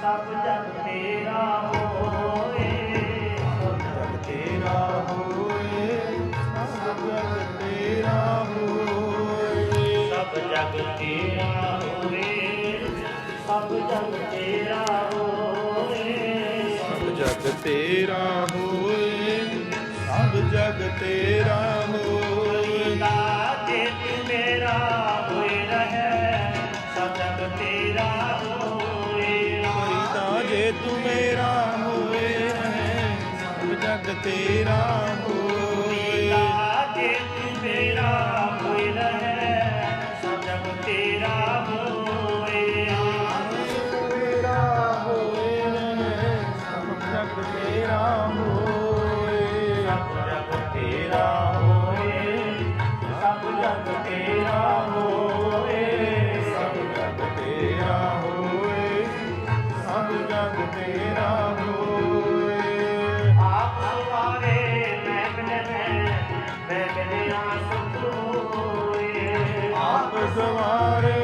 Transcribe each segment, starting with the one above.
ਸਭ ਜਗ ਤੇਰਾ ਹੋਏ। ਜਗ ਤੇਰਾ ਹੋਏ ਸਭ ਜਗ ਤੇਰਾ ਹੋਏ। ਸਭ ਜਗ ਤੇਰਾ ਹੋਏ ਸਭ ਜਗ ਤੇਰਾ ਹੋਏ। ਸਭ ਜਗ ਤੇਰਾ ਹੋਏ ਸਭ ਜਗ ਤੇਰਾ ਹੋਏ। ਤੇਰਾ ਹੋਏ ਲਾਗੇ ਤੂੰ द्वारे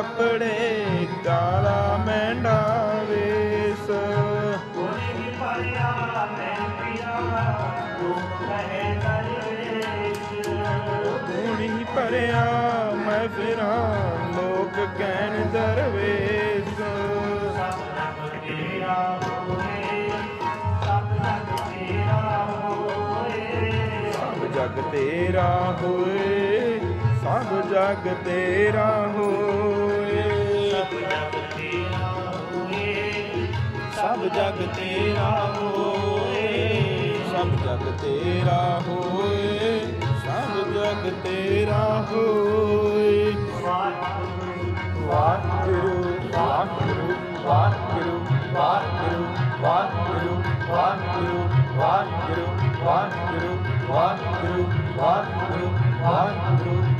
ਕੱਪੜੇ ਕਾਲਾ ਮੈਂਡਾ ਵੇਸ। ਹੋਣੀ ਪਰਿਆ ਮੈਂ ਕਿਨਾ ਉਹ ਕਹੇ ਦਰਵੇਸ਼ ਧੂਣੀ ਭਰਿਆ ਮੈਂ ਫਿਰਾਂ ਲੋਕ ਕਹਿਣ ਦਰਵੇਸ਼। ਸਭ ਜਗ ਤੇਰਾ ਹੋਏ ਸਭ ਜਗ ਤੇਰਾ ਹੋਏ ਸਭ ਜਗ ਤੇਰਾ ਹੋਏ। ਸਭ ਜਗ ਤੇਰਾ ਹੋਏ ਸਭ ਜਗ ਤੇਰਾ ਹੋਏ ਸਭ ਜਗ ਤੇਰਾ ਹੋਏ ਸਭ ਜਗ ਤੇਰਾ ਹੋਏ ਵਾਹਿਗੁਰੂ ਵਾਹਿਗੁਰੂ ਵਾਹਿਗੁਰੂ ਵਾਹਿਗੁਰੂ ਵਾਹਿਗੁਰੂ ਵਾਹਿਗੁਰੂ ਵਾਹਿਗੁਰੂ ਵਾਹਿਗੁਰੂ ਵਾਹਿਗੁਰੂ ਵਾਹਿਗੁਰੂ ਵਾਹਿਗੁਰੂ ਵਾਹਿਗੁਰੂ ਵਾਹਿਗੁਰੂ